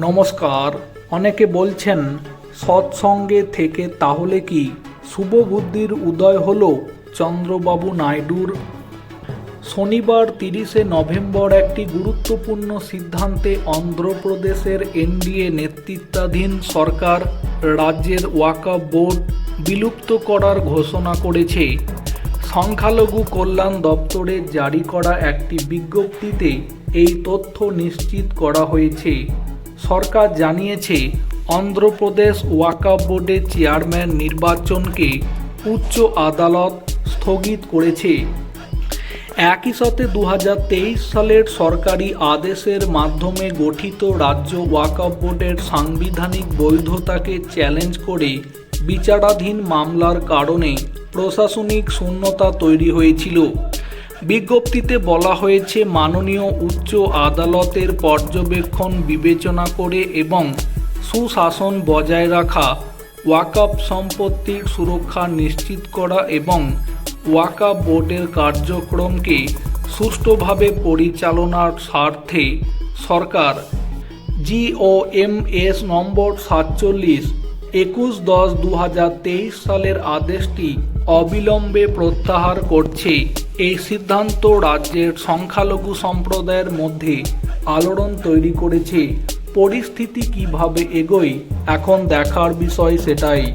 নমস্কার। অনেকে বলছেন, সৎসঙ্গে থেকে তাহলে কি শুভ বুদ্ধির উদয় হল চন্দ্রবাবু নাইডুর? শনিবার তিরিশে নভেম্বর একটি গুরুত্বপূর্ণ সিদ্ধান্তে অন্ধ্রপ্রদেশের এনডিএ নেতৃত্বাধীন সরকার, রাজ্যের ওয়াকা বোর্ড বিলুপ্ত করার ঘোষণা করেছে। সংখ্যালঘু কল্যাণ দপ্তরে জারি করা একটি বিজ্ঞপ্তিতে এই তথ্য নিশ্চিত করা হয়েছে। সরকার জানিয়েছে, অন্ধ্রপ্রদেশ ওয়াকা বোর্ডের চেয়ারম্যান নির্বাচনকে উচ্চ আদালত স্থগিত করেছে। একই সাথে দু হাজার তেইশ সালের সরকারি আদেশের মাধ্যমে গঠিত রাজ্য ওয়াকফ বোর্ডের সাংবিধানিক বৈধতাকে চ্যালেঞ্জ করে বিচারাধীন মামলার কারণে প্রশাসনিক শূন্যতা তৈরি হয়েছিল। বিজ্ঞপ্তিতে বলা হয়েছে, মাননীয় উচ্চ আদালতের পর্যবেক্ষণ বিবেচনা করে এবং সুশাসন বজায় রাখা ওয়াকফ সম্পত্তির সুরক্ষা নিশ্চিত করা এবং ওয়াকা বোর্ডের কার্যক্রমকে সুষ্ঠুভাবে পরিচালনার স্বার্থে সরকার। জিওএমএস নম্বর সাতচল্লিশ, একুশ দশ দু সালের আদেশটি অবিলম্বে প্রত্যাহার করছে। এই সিদ্ধান্ত রাজ্যের সংখ্যালঘু সম্প্রদায়ের মধ্যে আলোড়ন তৈরি করেছে। পরিস্থিতি কীভাবে এগোয়, এখন দেখার বিষয় সেটাই।